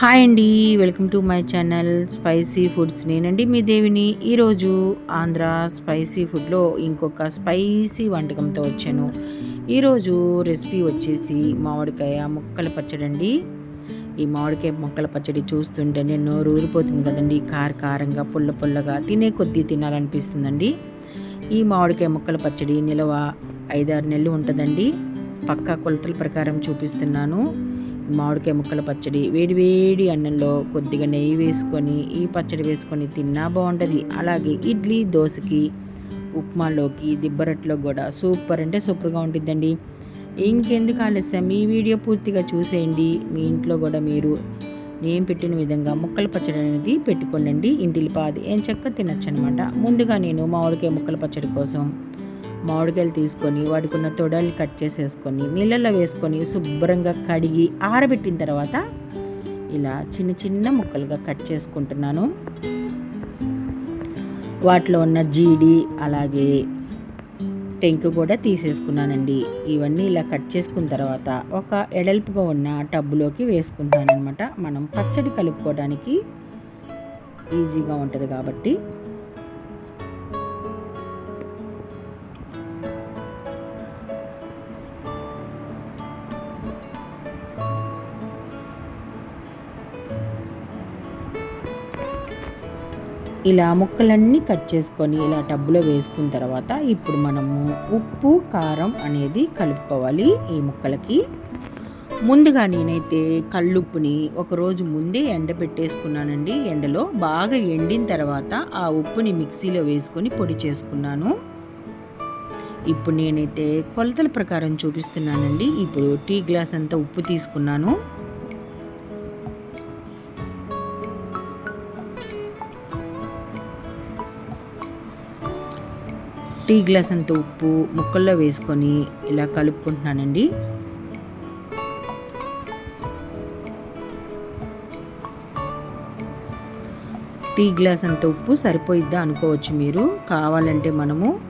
Hi అండి welcome to my channel spicy foods. నేనండి మీ దేవిని. ఈరోజు ఆంధ్ర స్పైసీ ఫుడ్లో ఇంకొక స్పైసీ వంటకంతో వచ్చాను. ఈరోజు రెసిపీ వచ్చేసి మామిడికాయ ముక్కల పచ్చడి అండి ఈ మామిడికాయ ముక్కల పచ్చడి చూస్తుంటేనే నోరు ఊరిపోతుంది కదండి. కార కారంగా పుల్ల పుల్లగా తినే కొద్దీ తినాలనిపిస్తుందండి. ఈ మామిడికాయ ముక్కల పచ్చడి నిలవ ఐదారు నెలలు ఉంటుందండి. పక్కా కొలతల ప్రకారం చూపిస్తున్నాను. మామిడికాయ ముక్కల పచ్చడి వేడివేడి అన్నంలో కొద్దిగా నెయ్యి వేసుకొని ఈ పచ్చడి వేసుకొని తిన్నా బాగుంటుంది. అలాగే ఇడ్లీ దోశకి ఉప్మాలోకి దిబ్బరట్లో కూడా సూపర్ అంటే సూపర్గా ఉంటుందండి. ఇంకెందుకు ఆలస్యం? ఈ వీడియో పూర్తిగా చూసేయండి. మీ ఇంట్లో కూడా మీరు నేను పెట్టిన విధంగా ముక్కల పచ్చడి అనేది పెట్టుకోండి ఇంటిలిపాది ఏం చక్క తినచ్చు అనమాట ముందుగా నేను మామిడికాయ ముక్కల పచ్చడి కోసం మామిడికాయలు తీసుకొని వాటికి ఉన్న తొడల్ని కట్ చేసేసుకొని నీళ్ళల్లో వేసుకొని శుభ్రంగా కడిగి ఆరబెట్టిన తర్వాత ఇలా చిన్న చిన్న ముక్కలుగా కట్ చేసుకుంటున్నాను. వాటిలో ఉన్న జీడి అలాగే టెంకు కూడా తీసేసుకున్నానండి. ఇవన్నీ ఇలా కట్ చేసుకున్న తర్వాత ఒక ఎడల్పుగా ఉన్న టబ్బులోకి వేసుకుంటాను అనమాట మనం పచ్చడి కలుపుకోవడానికి ఈజీగా ఉంటుంది కాబట్టి. ఇలా ముక్కలన్నీ కట్ చేసుకొని ఇలా టబ్బులో వేసుకున్న తర్వాత ఇప్పుడు మనము ఉప్పు కారం అనేది కలుపుకోవాలి ఈ ముక్కలకి. ముందుగా నేనైతే కళ్ళుప్పుని ఒకరోజు ముందే ఎండబెట్టేసుకున్నానండి ఎండలో బాగా ఎండిన తర్వాత ఆ ఉప్పుని మిక్సీలో వేసుకొని పొడి చేసుకున్నాను. ఇప్పుడు నేనైతే కొలతల ప్రకారం చూపిస్తున్నానండి. ఇప్పుడు టీ గ్లాస్ అంతా ఉప్పు తీసుకున్నాను. టీ గ్లాస్ అంత ఉప్పు ముక్కల్లో వేసుకొని ఇలా కలుపుకుంటున్నానండి. టీ గ్లాస్ అంత ఉప్పు సరిపోయిద్దా అనుకోవచ్చు మీరు. కావాలంటే మనము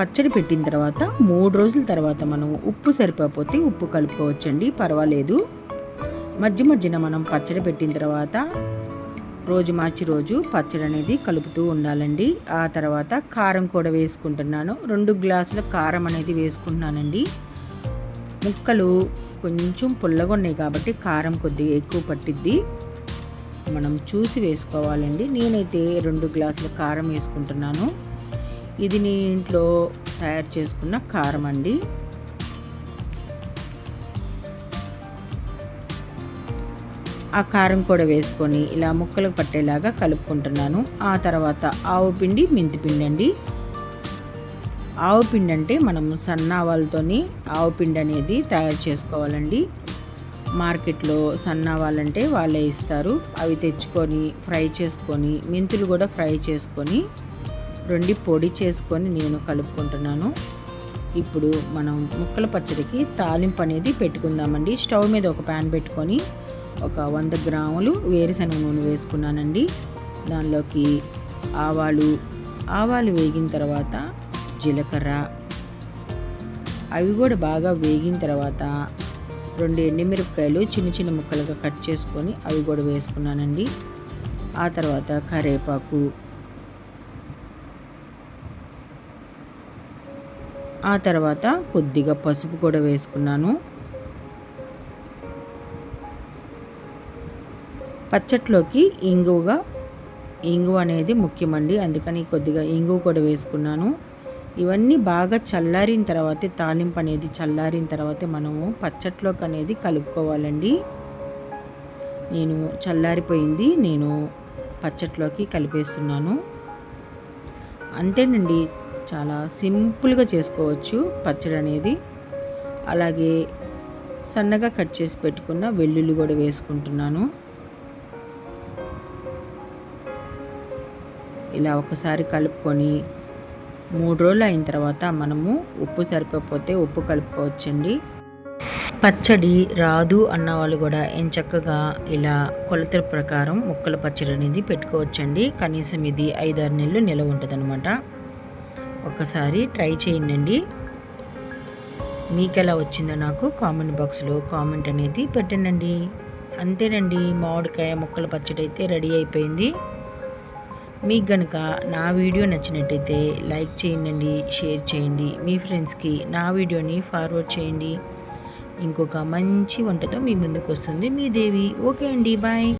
పచ్చడి పెట్టిన తర్వాత మూడు రోజుల తర్వాత మనం ఉప్పు సరిపోతే ఉప్పు కలుపుకోవచ్చండి పర్వాలేదు. మధ్య మధ్యన మనం పచ్చడి పెట్టిన తర్వాత రోజు మార్చి రోజు పచ్చడి అనేది కలుపుతూ ఉండాలండి. ఆ తర్వాత కారం కూడా వేసుకుంటున్నాను. రెండు గ్లాసుల కారం అనేది వేసుకుంటున్నానండి. ముక్కలు కొంచెం పుల్లగా ఉన్నాయి కాబట్టి కారం కొద్దిగా ఎక్కువ పట్టిద్ది. మనం చూసి వేసుకోవాలండి. నేనైతే రెండు గ్లాసుల కారం వేసుకుంటున్నాను. ఇది నేను ఇంట్లో తయారు చేసుకున్న కారం అండి. ఆ కారం కూడా వేసుకొని ఇలా ముక్కలకు పట్టేలాగా కలుపుకుంటున్నాను. ఆ తర్వాత ఆవు పిండి మెంతి పిండి అండి. ఆవు పిండి అంటే మనం సన్న ఆవాలతోని ఆవు పిండి అనేది తయారు చేసుకోవాలండి. మార్కెట్లో సన్న ఆవాలంటే వాళ్ళే ఇస్తారు. అవి తెచ్చుకొని ఫ్రై చేసుకొని మెంతులు కూడా ఫ్రై చేసుకొని రెండు పొడి చేసుకొని నేను కలుపుకుంటున్నాను. ఇప్పుడు మనం ముక్కల పచ్చడికి తాలింపు అనేది పెట్టుకుందామండి. స్టవ్ మీద ఒక ప్యాన్ పెట్టుకొని ఒక వంద గ్రాములు వేరుశనగ నూనె వేసుకున్నానండి. దానిలోకి ఆవాలు ఆవాలు వేగిన తర్వాత జీలకర్ర. అవి కూడా బాగా వేగిన తర్వాత రెండు ఎండుమిరపకాయలు చిన్న చిన్న ముక్కలుగా కట్ చేసుకొని అవి కూడా వేసుకున్నానండి. ఆ తర్వాత కరివేపాకు ఆ తర్వాత కొద్దిగా పసుపు కూడా వేసుకున్నాను. పచ్చట్లోకి ఇంగువగా ఇంగువ అనేది ముఖ్యమండి. అందుకని కొద్దిగా ఇంగువ కూడా వేసుకున్నాను. ఇవన్నీ బాగా చల్లారిన తర్వాతే తాలింపు అనేది చల్లారిన తర్వాతే మనము పచ్చట్లోకి అనేది కలుపుకోవాలండి. నేను చల్లారిపోయింది. నేను పచ్చట్లోకి కలిపేస్తున్నాను. అంతేనండి. చాలా సింపుల్గా చేసుకోవచ్చు పచ్చడి అనేది. అలాగే సన్నగా కట్ చేసి పెట్టుకున్న వెల్లుల్లి కూడా వేసుకుంటున్నాను. ఇలా ఒకసారి కలుపుకొని మూడు రోజులు అయిన తర్వాత మనము ఉప్పు సరిపోతే ఉప్పు కలుపుకోవచ్చండి. పచ్చడి రాదు అన్న వాళ్ళు కూడా ఏం చక్కగా ఇలా కొలతల ప్రకారం ముక్కల పచ్చడి అనేది పెట్టుకోవచ్చండి. కనీసం ఇది ఐదారు నెలలు నిలవ ఉంటుంది అనమాట ఒకసారి ట్రై చేయండి మీకు ఎలా వచ్చిందో నాకు కామెంట్ బాక్స్లో కామెంట్ అనేది పెట్టండి అంతేనండి మామిడికాయ ముక్కల పచ్చడి అయితే రెడీ అయిపోయింది. మీకు గనుక నా వీడియో నచ్చినట్టయితే లైక్ చేయండి షేర్ చేయండి. మీ ఫ్రెండ్స్కి నా వీడియోని ఫార్వర్డ్ చేయండి. ఇంకొక మంచి వంటతో మీ ముందుకు వస్తుంది మీ దేవి. ఓకే అండి బాయ్.